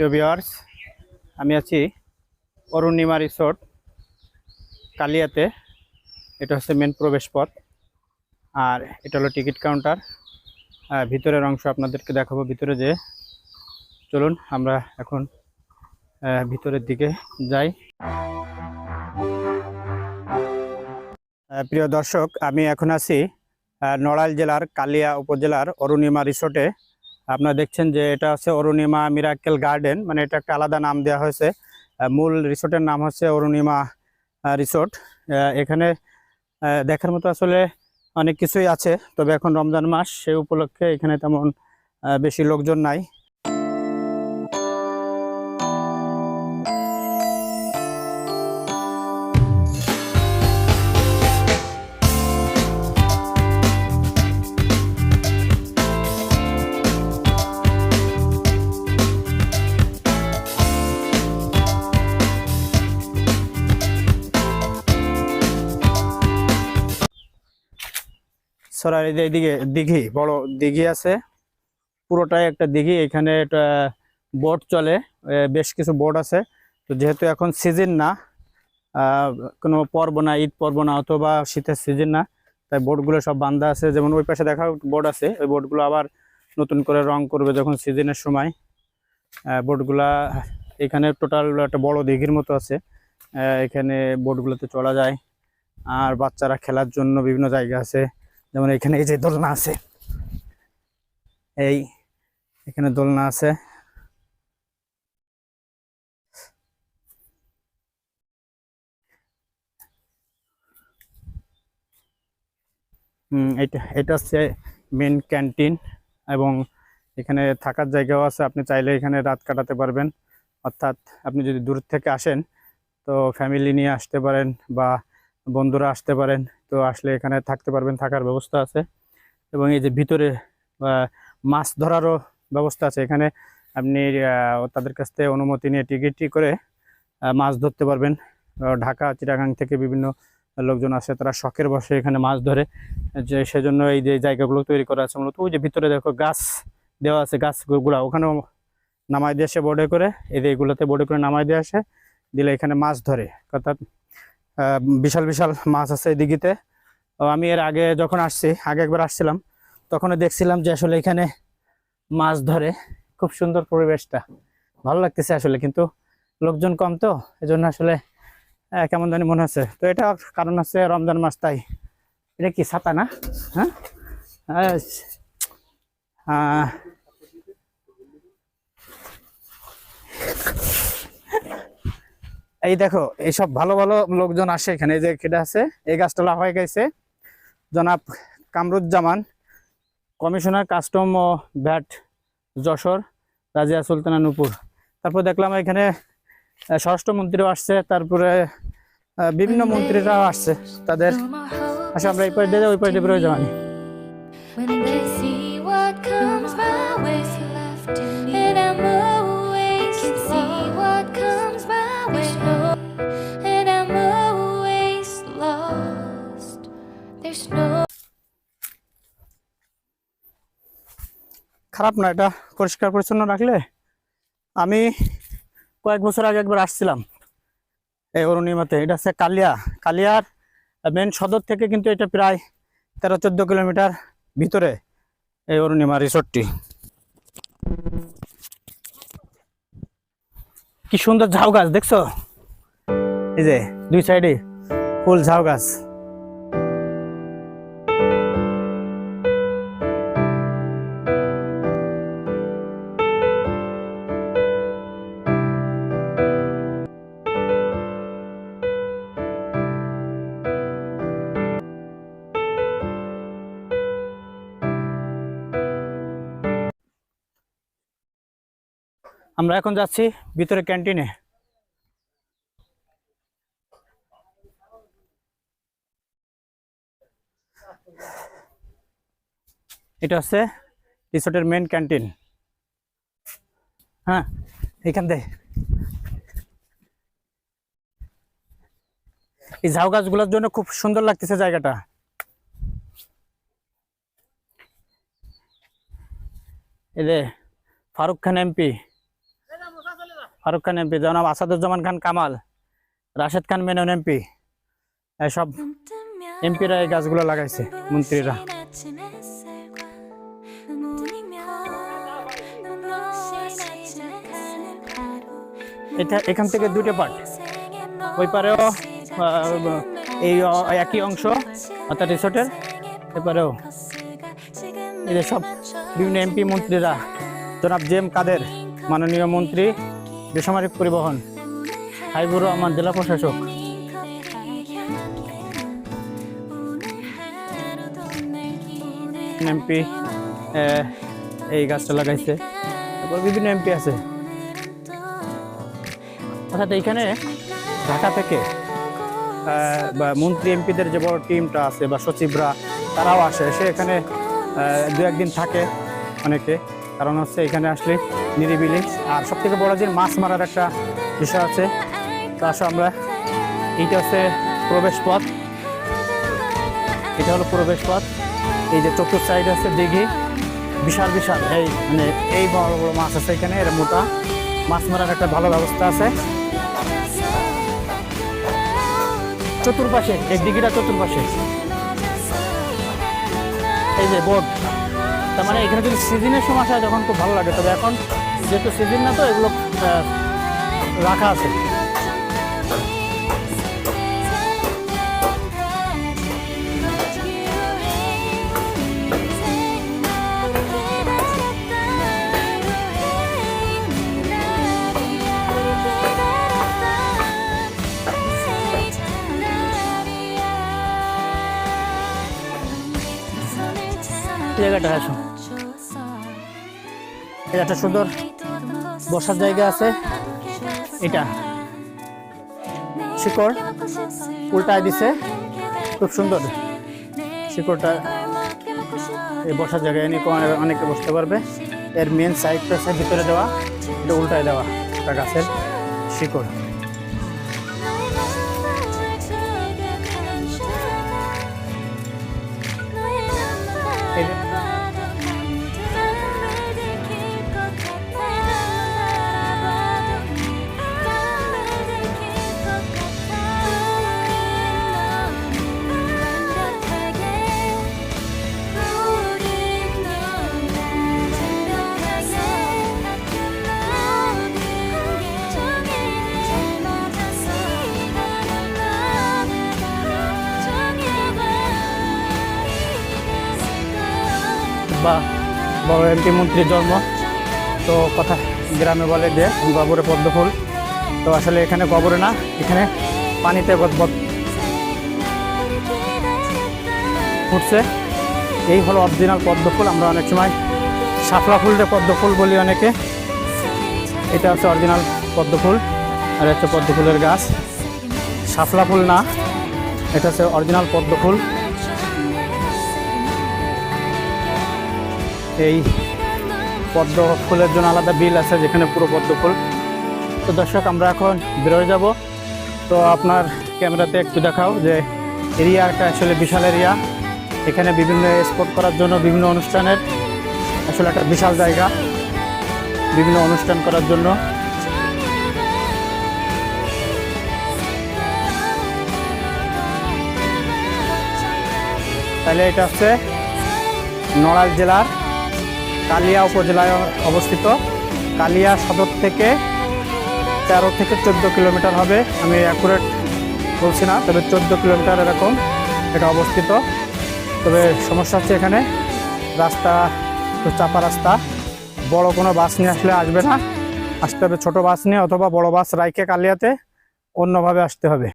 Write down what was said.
প্রিয় ভিওয়ার্স আমি আছি অরুণিমা রিসোর্ট, কালিয়াতে। এটা হচ্ছে মেন প্রবেশ পথ আর এটা হলো টিকিট কাউন্টার ভিতরের অংশ আপনাদেরকে দেখাবো ভিতরে যে চলুন, আমরা এখন ভিতরের দিকে যাই। প্রিয় দর্শক, আমি এখন আছি নড়াইল জেলার কালিয়া উপজেলার অরুণিমা রিসোর্টে। আপনারা দেখছেন যে এটা হচ্ছে অরুণিমা মিরাকেল গার্ডেন মানে এটা একটা আলাদা নাম দেওয়া হয়েছে। মূল রিসোর্টের নাম হচ্ছে অরুণিমা রিসোর্ট। এখানে দেখার মতো আসলে অনেক কিছুই আছে, তবে এখন রমজান মাস সেই উপলক্ষে এখানে তেমন বেশি লোকজন নাই। যে এইদিকে দিঘি, বড় দিঘি আছে। পুরোটাই একটা দিঘি, এখানে একটা বোট চলে বেশ কিছু বোট আছে। তো যেহেতু এখন সিজন না কোনো পর্ব না, ঈদ পর্ব না, অথবা শীতের সিজন না, তাই বোটগুলো সব বান্ধা আছে। যেমন ওই পাশে দেখা বোট আছে, ওই বোটগুলো আবার নতুন করে রং করবে যখন সিজনের সময়। বোটগুলা এখানে টোটাল একটা বড় দিঘির মতো আছে। এখানে বোটগুলোতে চলা যায়। আর বাচ্চারা খেলার জন্য বিভিন্ন জায়গা আছে। যেমন এখানে এই যে দোলনা আছে, এই এখানে দোলনা আছে। এটা এটা হচ্ছে মেন ক্যান্টিন এবং এখানে থাকার জায়গাও আছে। আপনি চাইলে এখানে রাত কাটাতে পারবেন। অর্থাৎ আপনি যদি দূর থেকে আসেন, তো ফ্যামিলি নিয়ে আসতে পারেন বা বন্ধুরা আসতে পারেন। তো আসলে এখানে থাকতে পারবেন, থাকার ব্যবস্থা আছে। এবং এই যে ভিতরে মাছ ধরারও ব্যবস্থা আছে। এখানে আপনি তাদের কাছ থেকে অনুমতি নিয়ে টিকিটটি করে মাছ ধরতে পারবেন। ঢাকা, চিটাগাং থেকে বিভিন্ন লোকজন আসে, তারা শখের বসে এখানে মাছ ধরে। যে সেজন্য এই যে জায়গাগুলো তৈরি করা আছে, মূলত ওই যে ভিতরে দেখো গাছ দেওয়া আছে, গাছগুলা। ওখানেও নামাই দিয়ে আসে বোর্ডে করে। এই যে এগুলোতে বোর্ডে করে নামাই দিয়ে আসে, দিলে এখানে মাছ ধরে। অর্থাৎ বিশাল বিশাল মাছ আছে ও আমি এর আগে যখন আসছি, আগে একবার আসছিলাম, তখনও দেখছিলাম যে আসলে এখানে মাছ ধরে। খুব সুন্দর পরিবেশটা। ভালো লাগতেছে আসলে, কিন্তু লোকজন কম তো, এজন্য আসলে কেমন জানি মনে হচ্ছে। তো এটা কারণ হচ্ছে রমজান মাস, তাই। এটা কি ছাতা না? হ্যাঁ? এই দেখো এইসব ভালো ভালো লোকজন আসে এখানে। যে কেটে আছে? এই গাছটা লাফাই গেছে। জনাব কামরুজ্জামান কমিশনার কাস্টম ও ভ্যাট যশোর রাজিয়া সুলতানা নুপুর। তারপর দেখলাম এখানে স্বরাষ্ট্রমন্ত্রীও আসছে। তারপরে বিভিন্ন মন্ত্রীরাও আসছে। তাদের আসলে আমরা এই যাই, ওই দিয়ে বেরোয় খারাপ না, এটা পরিষ্কার পরিচ্ছন্ন রাখলে আমি কয়েক বছর আগে একবার আসছিলাম এই অরুণিমাতে। এটা হচ্ছে কালিয়া। কালিয়ার মেন সদর থেকে কিন্তু এটা প্রায় তেরো চোদ্দ কিলোমিটার ভিতরে এই অরুণিমা রিসোর্টটি। কি সুন্দর ঝাউ গাছ, দেখছ? এই যে দুই সাইডে ফুল ঝাউ গাছ। আমরা এখন যাচ্ছি ভিতরে ক্যান্টিনে। এটা হচ্ছে রিসোর্টের মেন ক্যান্টিন। হ্যাঁ এখান থেকে এই ঝাউ গাছগুলোর জন্য খুব সুন্দর লাগতেছে জায়গাটা। এদের ফারুক খান এমপি। ফারুক খান এমপি জনাব আসাদুজ্জামান খান কামাল, রাশেদ খান মেনন এমপি, এসব এমপিরা এই গাছগুলো লাগাইছে, মন্ত্রীরা। এটা এখান থেকে দুটো পার্ট ওই পারেও এই একই অংশ, অর্থাৎ রিসোর্টের এপারেও এই সব বিভিন্ন এমপি মন্ত্রীরা, জনাব জেম কাদের, মাননীয় মন্ত্রী বেসামরিক পরিবহন। হাইবুর রহমান, জেলা প্রশাসক। এমপি এই গাছটা লাগাইছে। তারপর বিভিন্ন এমপি আছে। অর্থাৎ এইখানে ঢাকা থেকে বা মন্ত্রী এমপিদের যে বড় টিমটা আছে বা সচিবরা, তারাও আসে। এসে এখানে দু একদিন থাকে অনেকে। কারণ হচ্ছে এখানে আসলে নিরিবিলি। আর সব থেকে বড় যে মাছ মারার একটা বিষয় আছে তো আসো আমরা এইটা হচ্ছে প্রবেশ পথ। এটা হলো প্রবেশ পথ। এই যে চতুর্থ সাইড আছে দিঘি। বিশাল বিশাল। এই মানে এই বড় বড় মাছ আছে এখানে, এর মোটা। মাছ মারার একটা ভালো ব্যবস্থা আছে। চতুর্পাশে এই দিঘিটা চতুর্পাশে এই যে বোট। তার মানে এখানে যদি সিজনের সময় আসে তখন খুব ভালো লাগে। তবে এখন যেহেতু সিজন না তো এগুলো রাখা আছে। জায়গাটা আসো একটা সুন্দর বসার জায়গা আছে। এটা শিকড় উল্টায় দিছে। খুব সুন্দর শিকড়টা এই বসার জায়গায় এনে কোনো- অনেকে বসতে পারবে। এর মেন সাইডটা আছে ভিতরে দেওয়া, এটা উল্টায় দেওয়া, একটা গাছের শিকড়। বা বড় এমপি মন্ত্রীর জন্ম। তো কথা গ্রামে বলে যে, গবরে পদ্ম ফুল। তো আসলে এখানে গবরে না, এখানে পানিতে ফুটছে। এই হলো অরিজিনাল পদ্ম ফুল। আমরা অনেক সময় শাপলা ফুলটা পদ্ম ফুল বলি অনেকে। এটা হচ্ছে অরিজিনাল পদ্ম ফুল। আর হচ্ছে পদ্ম ফুলের গাছ। শাপলা ফুল না, এটা হচ্ছে অরিজিনাল পদ্ম এই পদ্ম ফুলের জন্য আলাদা বিল আছে, যেখানে পুরো পদ্ম ফুল। তো দর্শক, আমরা এখন বেরোয় যাব। তো আপনার ক্যামেরাতে একটু দেখাও যে এরিয়াটা আসলে বিশাল এরিয়া। এখানে বিভিন্ন স্পট করার জন্য বিভিন্ন অনুষ্ঠানের আসলে একটা বিশাল জায়গা। বিভিন্ন অনুষ্ঠান করার জন্য। তাহলে এটা হচ্ছে নড়াইল জেলার কালিয়া উপজেলায় অবস্থিত। কালিয়া সদর থেকে তেরো থেকে চোদ্দ কিলোমিটার হবে। আমি অ্যাকুরেট বলছি না, তবে চোদ্দ কিলোমিটার এরকম এটা অবস্থিত। তবে সমস্যা হচ্ছে এখানে, রাস্তা চাপা রাস্তা। বড় কোনো বাস নিয়ে আসলে আসবে না। আসতে হবে ছোটো বাস নিয়ে অথবা বড় বাস রাইকে কালিয়াতে, অন্যভাবে আসতে হবে।